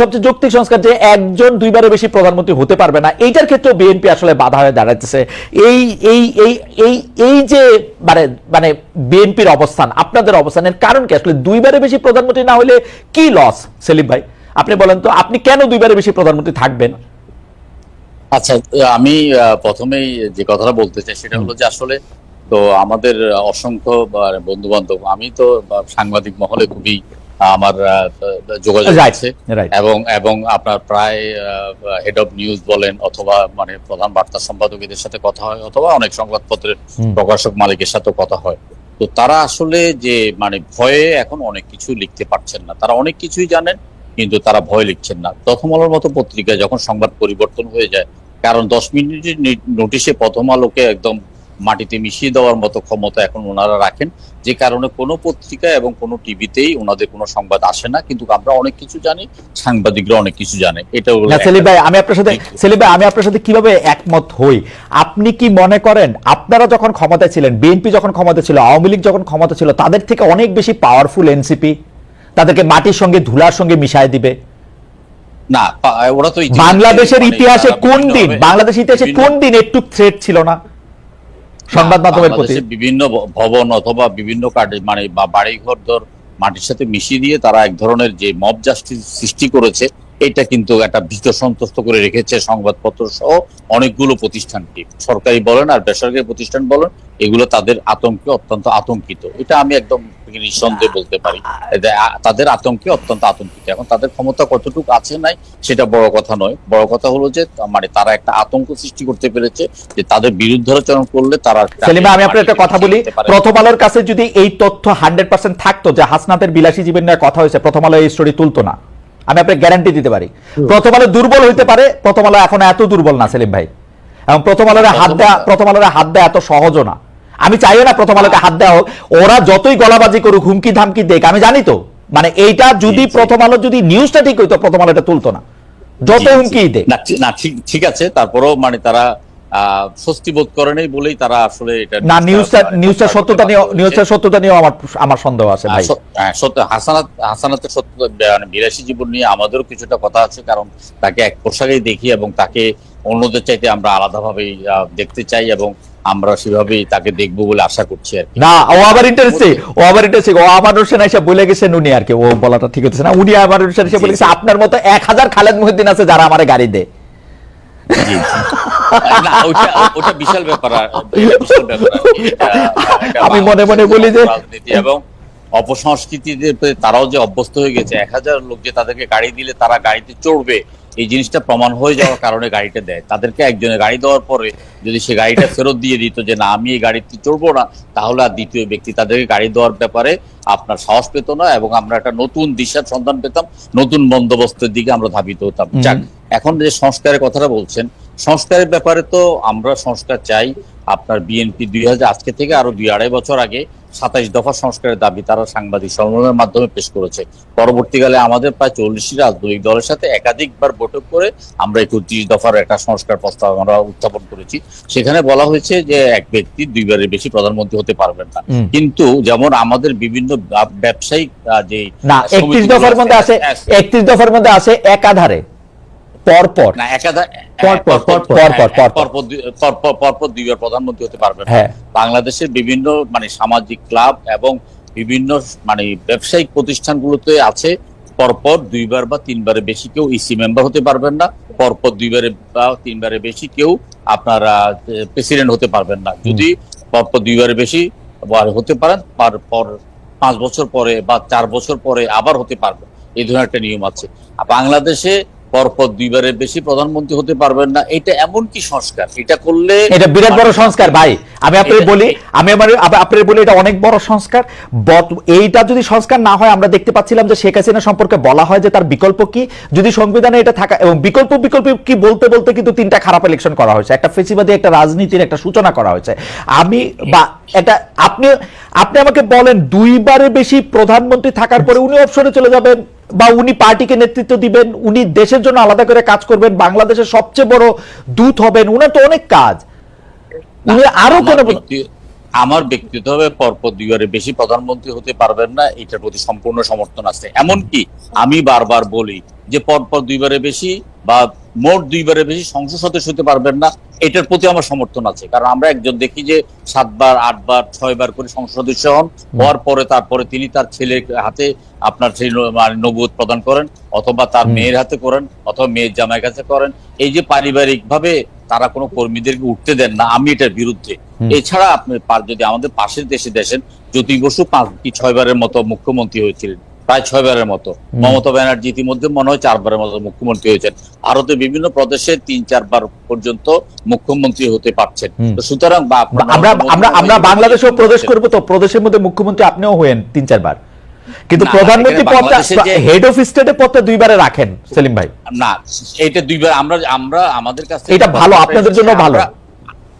সবচেয়ে যৌক্তিক সংস্কার যে একজন দুইবারের বেশি প্রধানমন্ত্রী হতে পারবে না, এইটার ক্ষেত্রে বিএনপি আসলে বাধা হয়ে দাঁড়াইতেছে। এই এই এই এই এই যে মানে মানে বিএনপির অবস্থান, আপনাদের অবস্থানের কারণ কি? আসলে দুইবারের বেশি প্রধানমন্ত্রী না হলে কি লস সেলিম ভাই? আপনি বলেন তো, আপনি কেন দুইবারের বেশি প্রধানমন্ত্রী থাকবেন? আচ্ছা আমি প্রথমেই যে কথাটা বলতে চাই সেটা হলো যে আসলে তো আমাদের অসংখ্য বন্ধু বান্ধব আমি তো সাংবাদিক মহলে খুবই আমার যোগাযোগ আছে। এবং এবং আপনার প্রায় হেড অফ নিউজ বলেন অথবা মানে প্রধান বার্তা সম্পাদকদের সাথে কথা হয় অথবা অনেক সংবাদপত্রের প্রকাশক মালিকের সাথে কথা হয়। তো তারা আসলে যে মানে ভয়ে এখন অনেক কিছু লিখতে পারছেন না। তারা অনেক কিছুই জানেন কিন্তু তারা ভয় লিখছেন না। প্রথম আলোর মতো পত্রিকায় যখন সংবাদ পরিবর্তন হয়ে যায় কারণ দশ মিনিটের নোটিশে প্রথম আলোকে একদম মাটিতে মিশিয়ে দেওয়ার মতো ক্ষমতা এখন ওনারা রাখেন। যে কারণে কোনো পত্রিকা এবং কোনো টিভিতেই ওনাদের কোনো সংবাদ আসে না। কিন্তু আমরা অনেক কিছু জানি সাংবাদিকরা অনেক কিছু জানে। এটা সেলিম ভাই আমি আপনার সাথে সেলিম ভাই আমি আপনার সাথে কীভাবে একমত হই? আপনি কি মনে করেন আপনারা যখন ক্ষমতায় ছিলেন বিএনপি যখন ক্ষমতা ছিল আওয়ামী লীগ যখন ক্ষমতা ছিল তাদের থেকে অনেক বেশি পাওয়ারফুল এনসিপি তাদেরকে মাটির সঙ্গে ধুলার সঙ্গে মিশায় দিবে। না ওরা তো বাংলাদেশের মানে ইতিহাসে কোন দিন বাংলাদেশের ইতিহাসে কোন দিন একটু থ্রেট ছিল না? সংবাদ মাধ্যমের প্রতি। বিভিন্ন ভবন অথবা বিভিন্ন মানে বা বাড়ি ঘর ধর মাটির সাথে মিশিয়ে দিয়ে তারা এক ধরনের যে মব জাস্টিস সৃষ্টি করেছে এটা কিন্তু একটা ভীত সন্তুষ্ট করে রেখেছে সংবাদপত্র সহ অনেকগুলো প্রতিষ্ঠানকে সরকারি বলেন আর বেসরকারি প্রতিষ্ঠান বলেন এগুলো তাদের আতঙ্কে অত্যন্ত আতঙ্কিত। এটা আমি একদম নিঃসন্দেহে বলতে পারি তাদের আতঙ্কে অত্যন্ত আতঙ্কিত। এখন তাদের ক্ষমতা কতটুকু আছে নাই সেটা বড় কথা নয়। বড় কথা হলো যে মানে তারা একটা আতঙ্ক সৃষ্টি করতে পেরেছে যে তাদের বিরুদ্ধাচরণ করলে তারা সেলিম আমি আপনার একটা কথা বলি। প্রথম আলোর কাছে যদি এই তথ্য হান্ড্রেড পার্সেন্ট থাকতো যে হাসনাতের বিলাসী জীবন নিয়ে কথা হয়েছে প্রথম আলো এই স্টোরি তুলতো না। আমি আপনাকে গ্যারান্টি দিতে পারি। প্রথম আলো দুর্বল হইতে পারে প্রথম আলো এখন এত দুর্বল না সেলিম ভাই। এবং প্রথম আলোর হাত দেওয়া প্রথম আলোর হাত দেওয়া এত সহজও না। আমি চাইও না প্রথম আলোকে হাত দেওয়া হোক। ওরা যতই গলাবাজি করুক হুমকি ধামকি দেখ আমি জানি তো। মানে এইটা যদি। প্রথম আলো যদি নিউজটা ঠিক হইতো প্রথম আলো এটা তুলতো না। যত। হুমকি দেখ না ঠিক- ঠিক আছে। তারপরেও মানে তারা স্বস্তি বোধ করে নেই বলেই তারা আসলে এটা না নিউজটা মানে সত্যতা নিয়ে সত্যতা নিয়েও আমার আমার সন্দেহ আছে ভাই। আহ, সত- হ্যাঁ, সত্য হাসানাত হাসানাতের সত্য মানে বিলাসী জীবন নিয়ে আমাদেরও কিছুটা কথা আছে কারণ তাকে এক পোশাকেই দেখি এবং তাকে অন্যদের চাইতে আমরা আলাদাভাবে দেখতে চাই এবং আমরা সেভাবেই তাকে দেখব বলে আশা করছি আর না ও আবার ইন্টারেস্টিং ও আবার ইন্টারেস্টিং ও আমার হোসেন এসে বলে গেছেন উনি আর কি ও বলাটা ঠিক হচ্ছে না উনি আমার হোসেন এসে জি, বলে গেছে আপনার মতো এক হাজার খালেদ মহিউদ্দিন আছে যারা আমার গাড়ি দেয়। ওটা- বিশাল ব্যাপার আমি মনে মনে বলি যে- এবং অপসংস্কৃতিতে তারাও যে অভ্যস্ত হয়ে গেছে এক হাজার লোক যে তাদেরকে গাড়ি দিলে তারা গাড়িতে চড়বে এই জিনিসটা প্রমাণ হয়ে যাওয়ার কারণে গাড়িটা দেয়। তাদেরকে একজনে গাড়ি দেওয়ার পরে যদি সে গাড়িটা ফেরত দিয়ে দিত যে না আমি এই গাড়িতে চড়বো না তাহলে আর দ্বিতীয় ব্যক্তি তাদেরকে গাড়ি দেওয়ার ব্যাপারে আপনার সাহস পেত না এবং আমরা একটা নতুন দিশার সন্ধান পেতাম নতুন বন্দোবস্তের দিকে আমরা ধাবিত হতাম। যাক এখন যে সংস্কারের কথাটা বলছেন সংস্কারের ব্যাপারে তো আমরা সংস্কার চাই। আপনার বিএনপি দুই হাজার আজকে থেকে আরও দুই আড়াই বছর আগে সাতাইশ দফা সংস্কারের দাবি তারা সাংবাদিক সম্মেলনের মাধ্যমে পেশ করেছে। পরবর্তীকালে আমাদের প্রায় চল্লিশটি রাজনৈতিক দলের সাথে একাধিকবার বৈঠক করে আমরা একত্রিশ দফার একটা সংস্কার প্রস্তাব আমরা উত্থাপন করেছি। সেখানে বলা হয়েছে যে এক ব্যক্তি দুইবারের বেশি প্রধানমন্ত্রী হতে পারবেন না। কিন্তু যেমন আমাদের বিভিন্ন ব্যব- ব্যবসায়িক যে একত্রিশ দফার মধ্যে আছে আছে, একত্রিশ দফার মধ্যে আছে একাধারে। পর পর পর। পরপর পরপর পরপর দুইবার প্রধানমন্ত্রী হতে পারবেন। হ্যাঁ। বাংলাদেশের বিভিন্ন মানে সামাজিক ক্লাব এবং বিভিন্ন মানে ব্যবসায়িক প্রতিষ্ঠানগুলোতে আছে। পরপর দুইবার বা তিনবারের বেশি কেউ ইসি মেম্বার হতে পারবেন না। পরপর দুইবারে বা তিনবারের বেশি কেউ আপনারা প্রেসিডেন্ট হতে পারবেন না। যদি পরপর দুইবারের বেশি হতে পারেন পর পর পাঁচ বছর পরে বা চার বছর পরে আবার হতে পারবেন এই ধরনের একটা নিয়ম আছে। বাংলাদেশে পরপর দুইবারের বেশি প্রধানমন্ত্রী হতে পারবেন না। এটা এমন কি সংস্কার? এটা করলে এটা বিরাট বড় সংস্কার ভাই। আমি আপনাকে বলি আমি আমার আপনার বলি এটা অনেক বড় সংস্কার। এইটা যদি সংস্কার না হয় আমরা দেখতে পাচ্ছিলাম যে শেখ হাসিনা সম্পর্কে বলা হয় যে তার বিকল্প কি? যদি সংবিধানে এটা থাকা এবং বিকল্প বিকল্প কি বলতে বলতে কিন্তু তিনটা খারাপ ইলেকশন করা হয়েছে। একটা ফেসিবাদী একটা রাজনীতির একটা সূচনা করা হয়েছে। আমি বা এটা আপনি আপনি আমাকে বলেন দুইবারে বেশি প্রধানমন্ত্রী থাকার পরে উনি অবসরে চলে যাবেন? বা উনি পার্টিকে নেতৃত্ব দিবেন উনি দেশের জন্য আলাদা করে কাজ করবেন বাংলাদেশের সবচেয়ে বড় দূত হবেন উনার তো অনেক কাজ। উনি আরও আমার কোনো আমার ব্যক্তিগতভাবে পরপর দুইবারে বেশি প্রধানমন্ত্রী হতে পারবেন না এটার প্রতি সম্পূর্ণ সমর্থন আছে। এমনকি আমি বারবার বলি যে পরপর দুইবারে বেশি বা মোট দুইবারে বেশি সংসদ সদস্য হতে পারবেন না এটার প্রতি আমার সমর্থন আছে। কারণ আমরা একজন দেখি যে সাতবার আটবার ছয়বার করে সংসদ সদস্য হন হওয়ার পরে তারপরে তিনি তার ছেলের হাতে আপনার সেই মানে প্রদান করেন অথবা তার মেয়ের হাতে করেন অথবা মেয়ের জামাই কাছে করেন। এই যে পারিবারিক ভাবে তারা কোনো কর্মীদেরকে উঠতে দেন না আমি এটার বিরুদ্ধে। এছাড়া আপনি যদি আমাদের পাশের দেশে দেখেন জ্যোতি বসু পাঁচ কি ছয়বারের মতো মুখ্যমন্ত্রী হয়েছিলেন। প্রায় ছয়বারের মতো। মমতা ব্যানার্জি ইতিমধ্যে মনে হয় চারবারের মতো মুখ্যমন্ত্রী হয়েছেন। ভারতের বিভিন্ন প্রদেশে তিন চারবার পর্যন্ত মুখ্যমন্ত্রী হতে পারছেন। সুতরাং আমরা আমরা আমরা বাংলাদেশেও প্রদেশ করব তো প্রদেশের মধ্যে মুখ্যমন্ত্রী আপনিও হয়েন তিন চারবার। কিন্তু প্রধানমন্ত্রী পদটা হেড অফ স্টেটের পদটা দুইবারে রাখেন সেলিম ভাই। না এটা দুইবার আমরা আমরা আমাদের কাছে এটা ভালো, আপনাদের জন্য ভালো।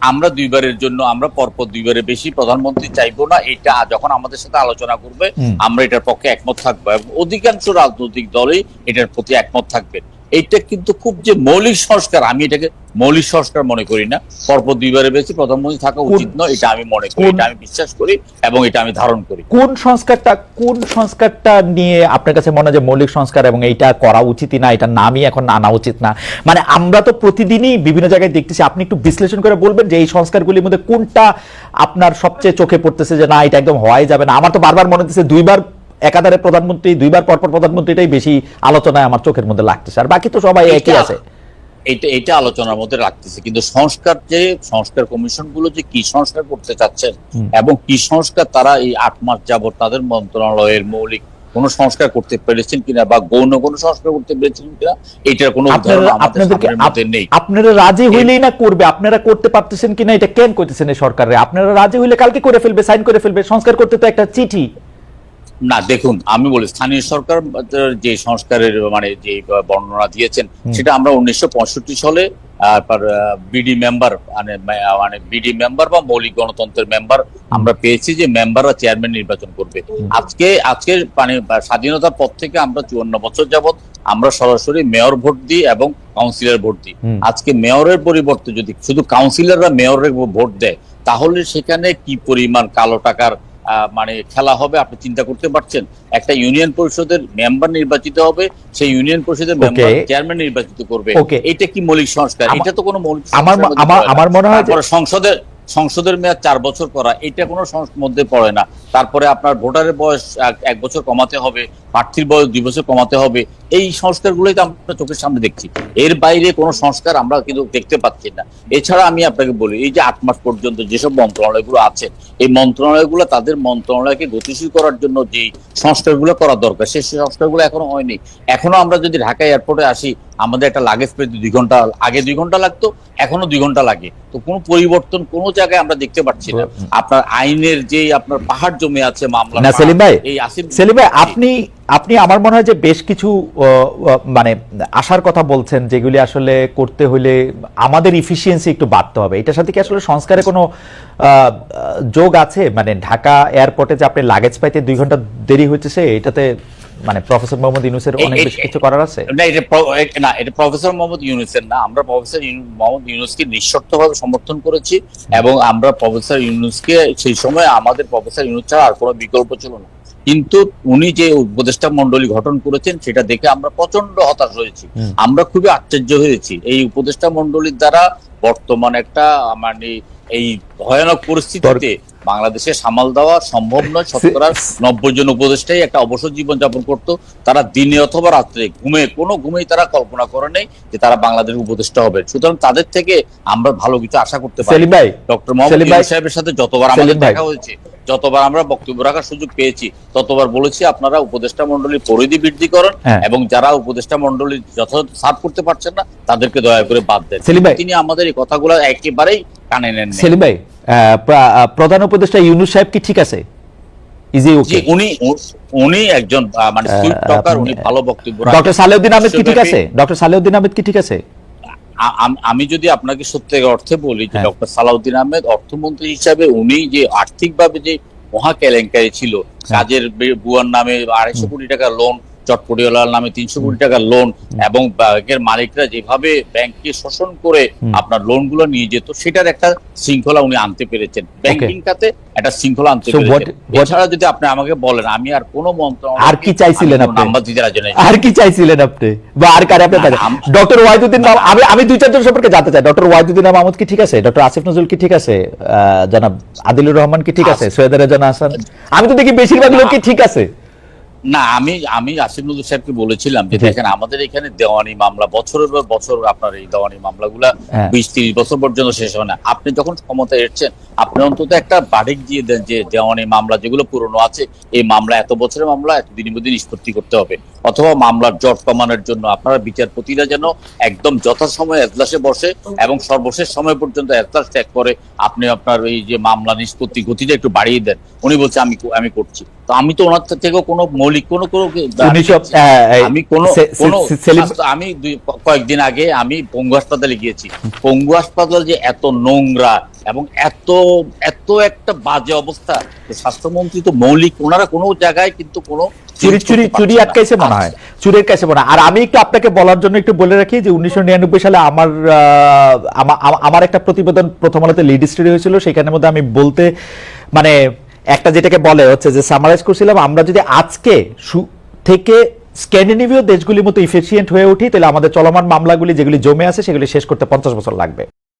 আমরা- দুইবারের জন্য আমরা পরপর দুইবারের বেশি প্রধানমন্ত্রী চাইব না এটা যখন আমাদের সাথে আলোচনা করবে আমরা এটার পক্ষে একমত থাকব। এবং অধিকাংশ রাজনৈতিক দলই এটার প্রতি একমত থাকবে। এইটা কিন্তু খুব যে মৌলিক সংস্কার আমি এটাকে মৌলিক সংস্কার মনে করি না। পরপর দুইবারের বেশি প্রধানমন্ত্রী থাকা উচিত নয় এটা আমি মনে করি এটা আমি বিশ্বাস করি এবং এটা আমি ধারণ করি। কোন সংস্কারটা কোন সংস্কারটা নিয়ে আপনার কাছে মনে হয় যে মৌলিক সংস্কার এবং এইটা করা উচিতই না এটা নামই এখন আনা উচিত না? মানে আমরা তো প্রতিদিনই বিভিন্ন জায়গায় দেখতেছি আপনি একটু বিশ্লেষণ করে বলবেন যে এই সংস্কারগুলির মধ্যে কোনটা আপনার সবচেয়ে চোখে পড়তেছে যে না এটা একদম হওয়াই যাবে না। আমার তো বারবার মনে হচ্ছে দুইবার একাধারে প্রধানমন্ত্রী দুইবার পরপর প্রধানমন্ত্রীটাই বেশি আলোচনায় আমার চোখের মধ্যে লাগতেছে। আর বাকি তো সবাই একই আছে। এটা এটা আলোচনার মধ্যে রাখতেছে কিন্তু সংস্কার যে সংস্কার কমিশনগুলো যে কি সংস্কার করতে চাচ্ছেন এবং কি সংস্কার তারা এই আট মাস যাবত তাদের মন্ত্রণালয়ের মৌলিক কোন সংস্কার করতে পেরেছেন কিনা বা গৌণ কোনো সংস্কার করতে পেরেছেন কিনা এটার কোনো আপনারা রাজি হইলেই না করবে আপনারা করতে পারতেছেন কিনা এটা কেন করতেছেন এই সরকারে? আপনারা রাজি হইলে কালকে করে ফেলবে সাইন করে ফেলবে। সংস্কার করতে তো একটা চিঠি না দেখুন আমি বলি স্থানীয় সরকার যে সংস্কারের মানে যে বর্ণনা দিয়েছেন সেটা আমরা উনিশশো পঁয়ষট্টি সালে বিডি মেম্বার মানে মানে বিডি মেম্বার বা মৌলিক গণতন্ত্রের মেম্বার আমরা পেয়েছি যে মেম্বাররা চেয়ারম্যান নির্বাচন করবে। আজকে আজকে মানে স্বাধীনতার পর থেকে আমরা চুয়ান্ন বছর যাবত আমরা সরাসরি মেয়র ভোট দিই এবং কাউন্সিলর ভোট দিই। আজকে মেয়রের পরিবর্তে যদি শুধু কাউন্সিলররা মেয়রের ভোট দেয় তাহলে সেখানে কি পরিমাণ কালো টাকার মানে খেলা হবে আপনি চিন্তা করতে পারছেন। একটা ইউনিয়ন পরিষদের মেম্বার নির্বাচিত হবে সেই ইউনিয়ন পরিষদের মেম্বার চেয়ারম্যান নির্বাচিত করবে। এটা কি মৌলিক সংস্কার? এটা তো কোনো মৌলিক আমার আমার আমার মনে হয় সংসদের সংসদের মেয়াদ চার বছর করা, এটা কোনো মধ্যে পড়ে না। তারপরে আপনার ভোটারের বয়স এক বছর কমাতে হবে, প্রার্থীর বয়স দুই বছর কমাতে হবে, এই সংস্কারগুলোই তো আমরা চোখের সামনে দেখছি। এর বাইরে কোনো সংস্কার আমরা কিন্তু দেখতে পাচ্ছি না। এছাড়া আমি আপনাকে বলি, এই যে আট মাস পর্যন্ত যেসব মন্ত্রণালয়গুলো আছে, এই মন্ত্রণালয়গুলো তাদের মন্ত্রণালয়কে গতিশীল করার জন্য যে সংস্কারগুলো করা দরকার, সেই সংস্কারগুলো এখনও হয়নি। এখনও আমরা যদি ঢাকা এয়ারপোর্টে আসি আমাদের একটা লাগেজ পেতে দুই ঘণ্টা আগে দুই ঘণ্টা লাগতো এখনও দুই ঘণ্টা লাগে। তো কোনো পরিবর্তন কোনো জায়গায় আমরা দেখতে পাচ্ছি না। আপনার আইনের যে আপনার পাহাড় জমে আছে মামলা না, সেলিম ভাই, এই আসিফ সেলিম ভাই আপনি আপনি আমার মনে হয় যে বেশ কিছু মানে আসার কথা বলছেন যেগুলি আসলে করতে হলে আমাদের ইফিসিয়েন্সি একটু বাড়তে হবে। এটার সাথে কি আসলে সংস্কারে কোনো যোগ আছে? মানে ঢাকা এয়ারপোর্টে যে আপনি লাগেজ পাইতে দুই ঘণ্টা দেরি হচ্ছে সে এটাতে মানে প্রফেসর মোহাম্মদ ইউনুসের অনেক বেশি কিছু করার আছে? না এটা না এটা প্রফেসর মোহাম্মদ ইউনুসের না। আমরা প্রফেসর মোহাম্মদ ইউনুসকে নিঃশর্তভাবে সমর্থন করেছি এবং আমরা প্রফেসর ইউনুসকে সেই সময় আমাদের প্রফেসর ইউনুস ছাড়া আর কোনো বিকল্প ছিল না। কিন্তু উনি যে উপদেষ্টা মন্ডলী গঠন করেছেন সেটা দেখে আমরা প্রচণ্ড হতাশ হয়েছি। আমরা খুবই আশ্চর্য হয়েছি। এই উপদেষ্টা মন্ডলীর দ্বারা বর্তমান একটা মানে এই ভয়ানক পরিস্থিতিতে বাংলাদেশে সামাল দেওয়া সম্ভব নয়। শতকরা নব্বই জন উপদেষ্টাই একটা অবসর জীবন যাপন করতো। তারা দিনে অথবা রাত্রে ঘুমে কোনো ঘুমেই তারা কল্পনা করে নেই যে তারা বাংলাদেশের উপদেষ্টা হবে। সুতরাং তাদের থেকে আমরা ভালো কিছু আশা করতে পারি। ডক্টর মোহাম্মদ সাহেবের সাথে যতবার আমাদের দেখা হয়েছে যতবার আমরা বক্তব্য রাখার সুযোগ পেয়েছি ততবার বলেছি আপনারা উপদেষ্টা মন্ডলীর পরিধি বৃদ্ধি করেন হ্যাঁ। এবং যারা উপদেষ্টা মন্ডলী যথাযথ সার্ভ করতে পারছেন না তাদেরকে দয়া করে বাদ দেন। তিনি আমাদের এই কথাগুলো একেবারেই কানে নেন সেলিম ভাই প্রধান উপদেষ্টা ইউনুস সাহেব কি ঠিক আছে? ইজি ওকে উনি উনি একজন মানে সুইট টকার উনি ভালো বক্তব্য ডক্টর। সালেউদ্দিন আহমেদ কি ঠিক আছে? ডক্টর সালেউদ্দিন আহমেদ কি ঠিক আছে? আমি যদি আপনাকে সত্যি অর্থে বলি যে হ্যাঁ। ডক্টর সালাউদ্দিন আহমেদ অর্থমন্ত্রী হিসাবে উনি যে আর্থিকভাবে যে মহা কেলেঙ্কারি ছিল কাজের বে- বুয়ার নামে আড়াইশো কোটি টাকা লোন চটপটিওয়ালার নামে তিনশো কোটি টাকার লোন এবং ব্যাংকের মালিকরা যেভাবে ব্যাংককে শোষণ করে আপনার লোনগুলো নিয়ে যেত সেটার একটা শৃঙ্খলা উনি আনতে পেরেছেন। ব্যাংকিং খাতে একটা শৃঙ্খলা আনতে পেরেছেন। এছাড়া যদি আপনি আমাকে বলেন আমি আর কোনো মন্ত্রণালয় আর কি চাইছিলেন আপনি? নাম্বার দিতে রাজি নাই। আর কি চাইছিলেন আপনি? বা আর কারে আপনি ডক্টর ওয়াহিদুদ্দিন আমি আমি দুই চারজন সম্পর্কে জানতে চাই। ডক্টর ওয়াহিদুদ্দিন মাহমুদ কি ঠিক আছে? ডক্টর আসিফ নজরুল কি ঠিক আছে? আহ, জনাব আদিলুর রহমান কি ঠিক আছে? সৈয়দ রেজান হাসান আমি তো দেখি বেশিরভাগ লোক কি ঠিক আছে। না আমি আমি আসিফ নজরুল সাহেবকে বলেছিলাম যে দেখেন আমাদের এখানে দেওয়ানি মামলা বছরের পর বছর আপনার এই দেওয়ানি মামলাগুলা গুলা বিশ তিরিশ বছর পর্যন্ত শেষ হয় না। আপনি যখন ক্ষমতায় এসছেন আপনি অন্তত একটা বাড়িক দিয়ে দেন যে দেওয়ানি মামলা যেগুলো পুরনো আছে এই মামলা এত বছরের মামলা এতদিনের মধ্যে নিষ্পত্তি করতে হবে। অথবা মামলার জট কমানোর জন্য আপনারা বিচারপতিরা যেন একদম যথাসময়ে এজলাসে বসে এবং সর্বশেষ সময় পর্যন্ত এজলাস ত্যাগ করে আপনি আপনার এই যে মামলা নিষ্পত্তি গতিটা একটু বাড়িয়ে দেন। উনি বলছে আমি আমি করছি। তো আমি তো ওনার থেকেও কোনো মৌলিক কোনো কোনো আহ, এই, আমি কোন আমি কয়েকদিন আগে আমি পঙ্গু হাসপাতালে গিয়েছি। পঙ্গু হাসপাতাল যে এত নোংরা এবং এত এত একটা বাজে অবস্থা স্বাস্থ্যমন্ত্রী তো মৌলিক ওনারা কোনো জায়গায় কিন্তু কোনো চুরি চুরি চুরি আটকাইছে মনে হয়। চুরির কাছে মনে আর আমি একটু আপনাকে বলার জন্য একটু বলে রাখি যে উনিশশো নিরানব্বই সালে আমার আমার একটা প্রতিবেদন প্রথম আলোতে লিড স্টোরি হয়েছিল। সেখানের মধ্যে আমি বলতে মানে একটা যেটাকে বলে হচ্ছে যে সামারাইজ করছিলাম আমরা যদি আজকে থেকে স্ক্যান্ডিনেভীয় দেশগুলির মতো ইফিসিয়েন্ট হয়ে উঠি তাহলে আমাদের চলমান মামলাগুলি যেগুলি জমে আছে সেগুলি শেষ করতে পঞ্চাশ বছর লাগবে।